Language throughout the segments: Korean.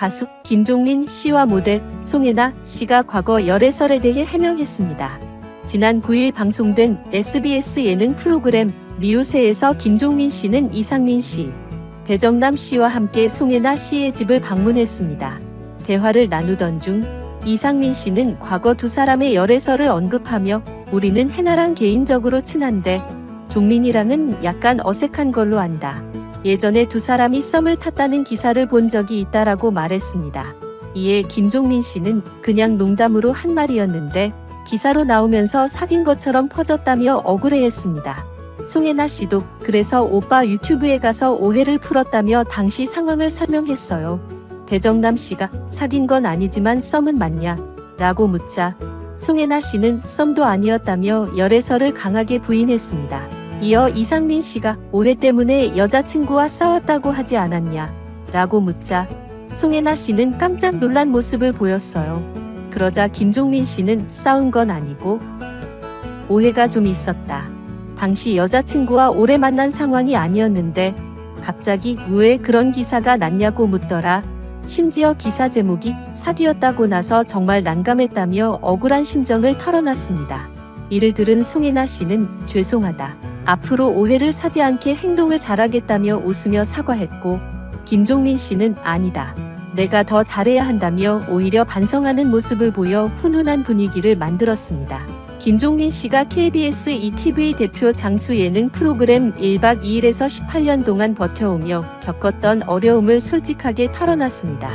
가수 김종민 씨와 모델 송혜나 씨가 과거 열애설에 대해 해명했습니다. 지난 9일 방송된 SBS 예능 프로그램 미우새에서 김종민 씨는 이상민 씨, 배정남 씨와 함께 송혜나 씨의 집을 방문했습니다. 대화를 나누던 중 이상민 씨는 과거 두 사람의 열애설을 언급하며 우리는 해나랑 개인적으로 친한데 종민이랑은 약간 어색한 걸로 안다. 예전에 두 사람이 썸을 탔다는 기사를 본 적이 있다라고 말했습니다. 이에 김종민 씨는 그냥 농담으로 한 말이었는데 기사로 나오면서 사귄 것처럼 퍼졌다며 억울해했습니다. 송혜나 씨도 그래서 오빠 유튜브에 가서 오해를 풀었다며 당시 상황을 설명했어요. 배정남 씨가 사귄 건 아니지만 썸은 맞냐? 라고 묻자 송혜나 씨는 썸도 아니었다며 열애설을 강하게 부인했습니다. 이어 이상민 씨가 오해 때문에 여자친구와 싸웠다고 하지 않았냐? 라고 묻자 송혜나 씨는 깜짝 놀란 모습을 보였어요. 그러자 김종민 씨는 싸운 건 아니고 오해가 좀 있었다. 당시 여자친구와 오래 만난 상황이 아니었는데 갑자기 왜 그런 기사가 났냐고 묻더라. 심지어 기사 제목이 사기였다고 나서 정말 난감했다며 억울한 심정을 털어놨습니다. 이를 들은 송혜나 씨는 죄송하다. 앞으로 오해를 사지 않게 행동을 잘하겠다며 웃으며 사과했고 김종민 씨는 아니다. 내가 더 잘해야 한다며 오히려 반성하는 모습을 보여 훈훈한 분위기를 만들었습니다. 김종민 씨가 KBS ETV 대표 장수 예능 프로그램 1박 2일에서 18년 동안 버텨오며 겪었던 어려움을 솔직하게 털어놨습니다.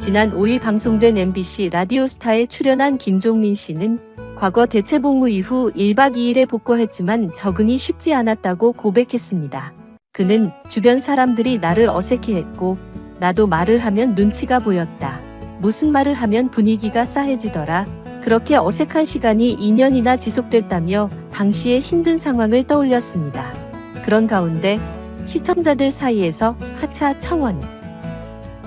지난 5일 방송된 MBC 라디오스타에 출연한 김종민 씨는 과거 대체 복무 이후 1박 2일에 복귀했지만 적응이 쉽지 않았다고 고백했습니다. 그는 주변 사람들이 나를 어색해했고 나도 말을 하면 눈치가 보였다. 무슨 말을 하면 분위기가 싸해지더라. 그렇게 어색한 시간이 2년이나 지속됐다며 당시의 힘든 상황을 떠올렸습니다. 그런 가운데 시청자들 사이에서 하차 청원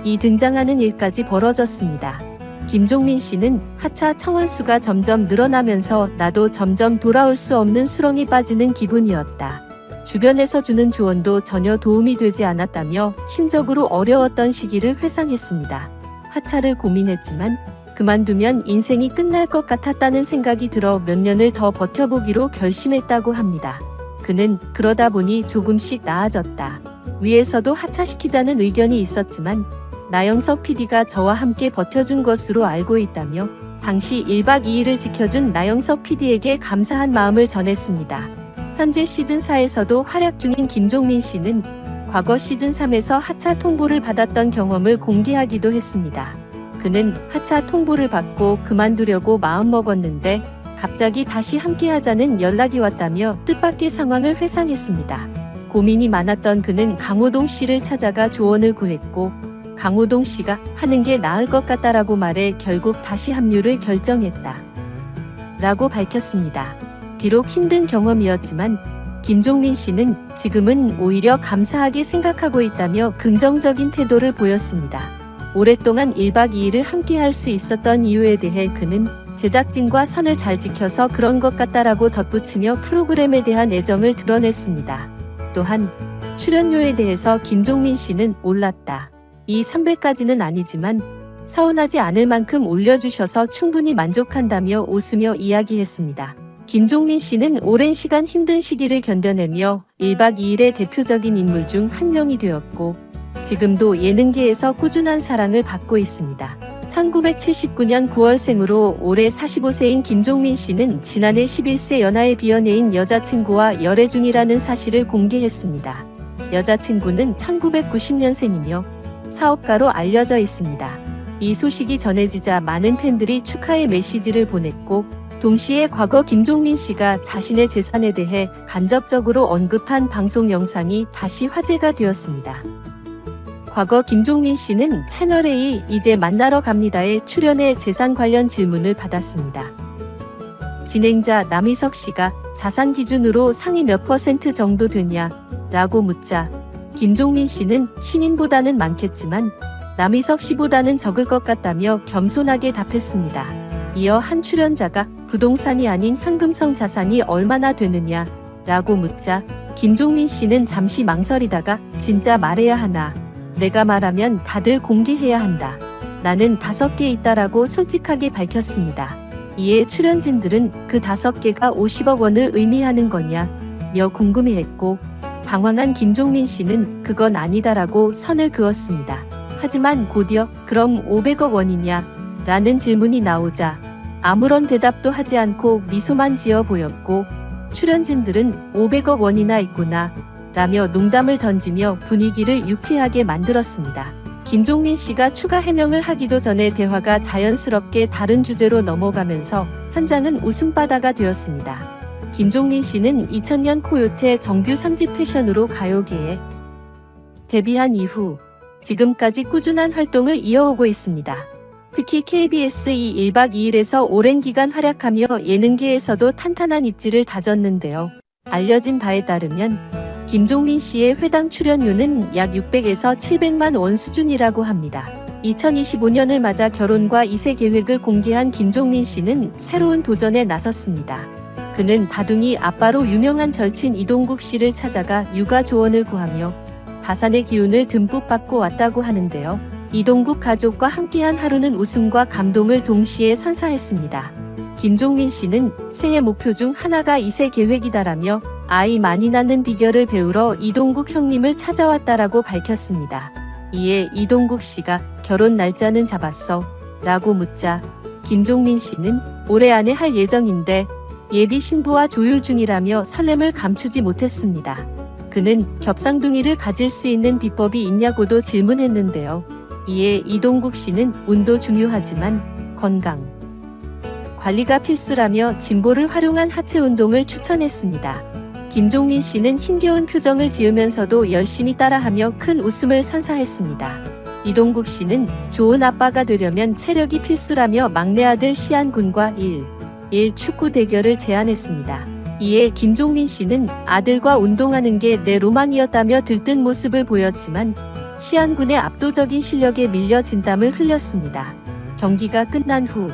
이 등장하는 일까지 벌어졌습니다. 김종민 씨는 하차 청원 수가 점점 늘어나면서 나도 점점 돌아올 수 없는 수렁이 빠지는 기분이었다. 주변에서 주는 조언도 전혀 도움이 되지 않았다며 심적으로 어려웠던 시기를 회상했습니다. 하차를 고민했지만 그만두면 인생이 끝날 것 같았다는 생각이 들어 몇 년을 더 버텨보기로 결심했다고 합니다. 그는 그러다 보니 조금씩 나아졌다. 위에서도 하차시키자는 의견이 있었지만 나영석 PD가 저와 함께 버텨준 것으로 알고 있다며 당시 1박 2일을 지켜준 나영석 PD에게 감사한 마음을 전했습니다. 현재 시즌4에서도 활약 중인 김종민 씨는 과거 시즌3에서 하차 통보를 받았던 경험을 공개하기도 했습니다. 그는 하차 통보를 받고 그만두려고 마음먹었는데 갑자기 다시 함께하자는 연락이 왔다며 뜻밖의 상황을 회상했습니다. 고민이 많았던 그는 강호동 씨를 찾아가 조언을 구했고 강호동 씨가 하는 게 나을 것 같다라고 말해 결국 다시 합류를 결정했다. 라고 밝혔습니다. 비록 힘든 경험이었지만 김종민 씨는 지금은 오히려 감사하게 생각하고 있다며 긍정적인 태도를 보였습니다. 오랫동안 1박 2일을 함께 할 수 있었던 이유에 대해 그는 제작진과 선을 잘 지켜서 그런 것 같다라고 덧붙이며 프로그램에 대한 애정을 드러냈습니다. 또한 출연료에 대해서 김종민 씨는 올랐다. 이 300까지는 아니지만 서운하지 않을 만큼 올려주셔서 충분히 만족한다며 웃으며 이야기했습니다. 김종민 씨는 오랜 시간 힘든 시기를 견뎌내며 1박 2일의 대표적인 인물 중 한 명이 되었고 지금도 예능계에서 꾸준한 사랑을 받고 있습니다. 1979년 9월생으로 올해 45세인 김종민 씨는 지난해 11세 연하의 비연예인 여자친구와 열애 중이라는 사실을 공개했습니다. 여자친구는 1990년생이며 사업가로 알려져 있습니다. 이 소식이 전해지자 많은 팬들이 축하의 메시지를 보냈고 동시에 과거 김종민 씨가 자신의 재산에 대해 간접적으로 언급한 방송 영상이 다시 화제가 되었습니다. 과거 김종민 씨는 채널A 이제 만나러 갑니다에 출연해 재산 관련 질문을 받았습니다. 진행자 남희석 씨가 자산 기준으로 상위 몇 퍼센트 정도 되냐 라고 묻자 김종민 씨는 신인보다는 많겠지만 남희석 씨보다는 적을 것 같다며 겸손하게 답했습니다. 이어 한 출연자가 부동산이 아닌 현금성 자산이 얼마나 되느냐 라고 묻자 김종민 씨는 잠시 망설이다가 진짜 말해야 하나 내가 말하면 다들 공개해야 한다 나는 다섯 개 있다라고 솔직하게 밝혔습니다. 이에 출연진들은 그 다섯 개가 50억 원을 의미하는 거냐, 며 궁금해했고, 당황한 김종민 씨는 그건 아니다라고 선을 그었습니다. 하지만 곧이어 그럼 500억 원이냐? 라는 질문이 나오자 아무런 대답도 하지 않고 미소만 지어 보였고 출연진들은 500억 원이나 있구나 라며 농담을 던지며 분위기를 유쾌하게 만들었습니다. 김종민 씨가 추가 해명을 하기도 전에 대화가 자연스럽게 다른 주제로 넘어가면서 현장은 웃음바다가 되었습니다. 김종민 씨는 2000년 코요태 정규 3집 패션으로 가요계에 데뷔한 이후 지금까지 꾸준한 활동을 이어오고 있습니다. 특히 KBS 이 1박 2일에서 오랜 기간 활약하며 예능계에서도 탄탄한 입지를 다졌는데요. 알려진 바에 따르면 김종민 씨의 회당 출연료는 약 600에서 700만 원 수준이라고 합니다. 2025년을 맞아 결혼과 2세 계획을 공개한 김종민 씨는 새로운 도전에 나섰습니다. 그는 다둥이 아빠로 유명한 절친 이동국 씨를 찾아가 육아 조언을 구하며 다산의 기운을 듬뿍 받고 왔다고 하는데요. 이동국 가족과 함께한 하루는 웃음과 감동을 동시에 선사했습니다. 김종민 씨는 새해 목표 중 하나가 2세 계획이다라며 아이 많이 낳는 비결을 배우러 이동국 형님을 찾아왔다라고 밝혔습니다. 이에 이동국 씨가 결혼 날짜는 잡았어? 라고 묻자 김종민 씨는 올해 안에 할 예정인데 예비 신부와 조율 중이라며 설렘을 감추지 못했습니다. 그는 겹상둥이를 가질 수 있는 비법이 있냐고도 질문했는데요. 이에 이동국 씨는 운도 중요하지만 건강 관리가 필수라며 진보를 활용한 하체 운동을 추천했습니다. 김종민 씨는 힘겨운 표정을 지으면서도 열심히 따라하며 큰 웃음을 선사했습니다. 이동국 씨는 좋은 아빠가 되려면 체력이 필수라며 막내 아들 시안 군과 1, 1 축구 대결을 제안했습니다. 이에 김종민 씨는 아들과 운동하는 게 내 로망이었다며 들뜬 모습을 보였지만 시안군의 압도적인 실력에 밀려 진땀을 흘렸습니다. 경기가 끝난 후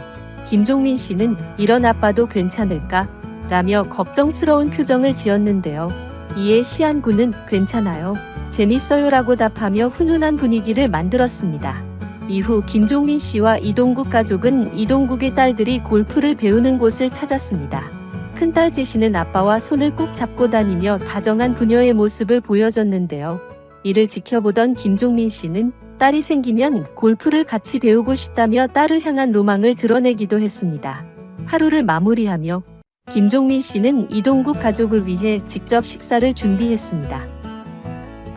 김종민 씨는 이런 아빠도 괜찮을까? 라며 걱정스러운 표정을 지었는데요. 이에 시안군은 괜찮아요. 재밌어요라고 답하며 훈훈한 분위기를 만들었습니다. 이후 김종민 씨와 이동국 가족은 이동국의 딸들이 골프를 배우는 곳을 찾았습니다. 큰딸 제시는 아빠와 손을 꼭 잡고 다니며 다정한 부녀의 모습을 보여줬는데요. 이를 지켜보던 김종민 씨는 딸이 생기면 골프를 같이 배우고 싶다며 딸을 향한 로망을 드러내기도 했습니다. 하루를 마무리하며 김종민 씨는 이동국 가족을 위해 직접 식사를 준비했습니다.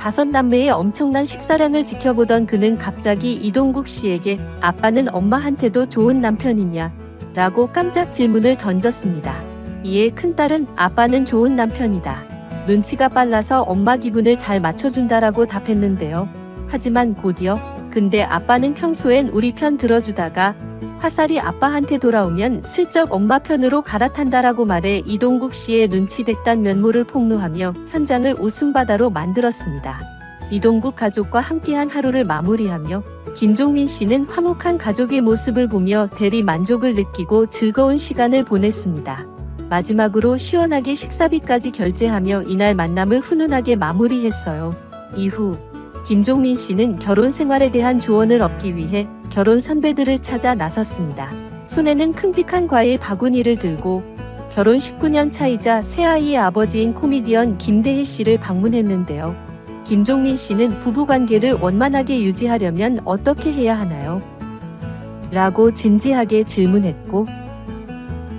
다섯 남매의 엄청난 식사량을 지켜보던 그는 갑자기 이동국 씨에게 아빠는 엄마한테도 좋은 남편이냐? 라고 깜짝 질문을 던졌습니다. 이에 큰딸은 아빠는 좋은 남편이다. 눈치가 빨라서 엄마 기분을 잘 맞춰준다라고 답했는데요. 하지만 곧이어 근데 아빠는 평소엔 우리 편 들어주다가 화살이 아빠한테 돌아오면 슬쩍 엄마 편으로 갈아탄다라고 말해 이동국 씨의 눈치 백단 면모를 폭로하며 현장을 웃음바다로 만들었습니다. 이동국 가족과 함께한 하루를 마무리하며 김종민 씨는 화목한 가족의 모습을 보며 대리 만족을 느끼고 즐거운 시간을 보냈습니다. 마지막으로 시원하게 식사비까지 결제하며 이날 만남을 훈훈하게 마무리했어요. 이후 김종민 씨는 결혼 생활에 대한 조언을 얻기 위해 결혼 선배들을 찾아 나섰습니다. 손에는 큼직한 과일 바구니를 들고 결혼 19년 차이자 새아이의 아버지인 코미디언 김대희 씨를 방문했는데요. 김종민 씨는 부부관계를 원만하게 유지하려면 어떻게 해야 하나요? 라고 진지하게 질문했고,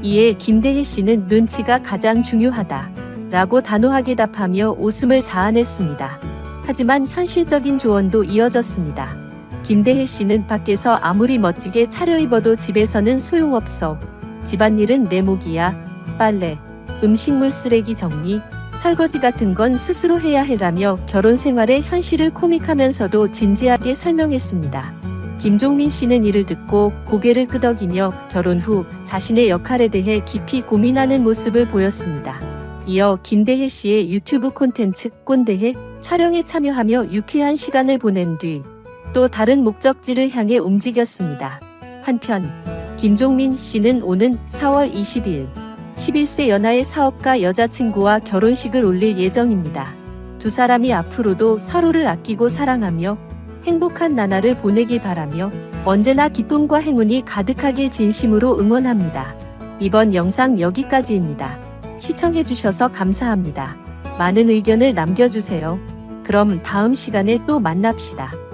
이에 김대희 씨는 눈치가 가장 중요하다. 라고 단호하게 답하며 웃음을 자아냈습니다. 하지만 현실적인 조언도 이어졌습니다. 김대희 씨는 밖에서 아무리 멋지게 차려입어도 집에서는 소용없어. 집안일은 내 몫이야. 빨래, 음식물 쓰레기 정리, 설거지 같은 건 스스로 해야 해라며 결혼 생활의 현실을 코믹하면서도 진지하게 설명했습니다. 김종민 씨는 이를 듣고 고개를 끄덕이며 결혼 후 자신의 역할에 대해 깊이 고민하는 모습을 보였습니다. 이어 김대혜 씨의 유튜브 콘텐츠 꼰대해 촬영에 참여하며 유쾌한 시간을 보낸 뒤 또 다른 목적지를 향해 움직였습니다. 한편 김종민 씨는 오는 4월 20일 11세 연하의 사업가 여자친구와 결혼식을 올릴 예정입니다. 두 사람이 앞으로도 서로를 아끼고 사랑하며 행복한 나날을 보내길 바라며 언제나 기쁨과 행운이 가득하길 진심으로 응원합니다. 이번 영상 여기까지입니다. 시청해주셔서 감사합니다. 많은 의견을 남겨주세요. 그럼 다음 시간에 또 만납시다.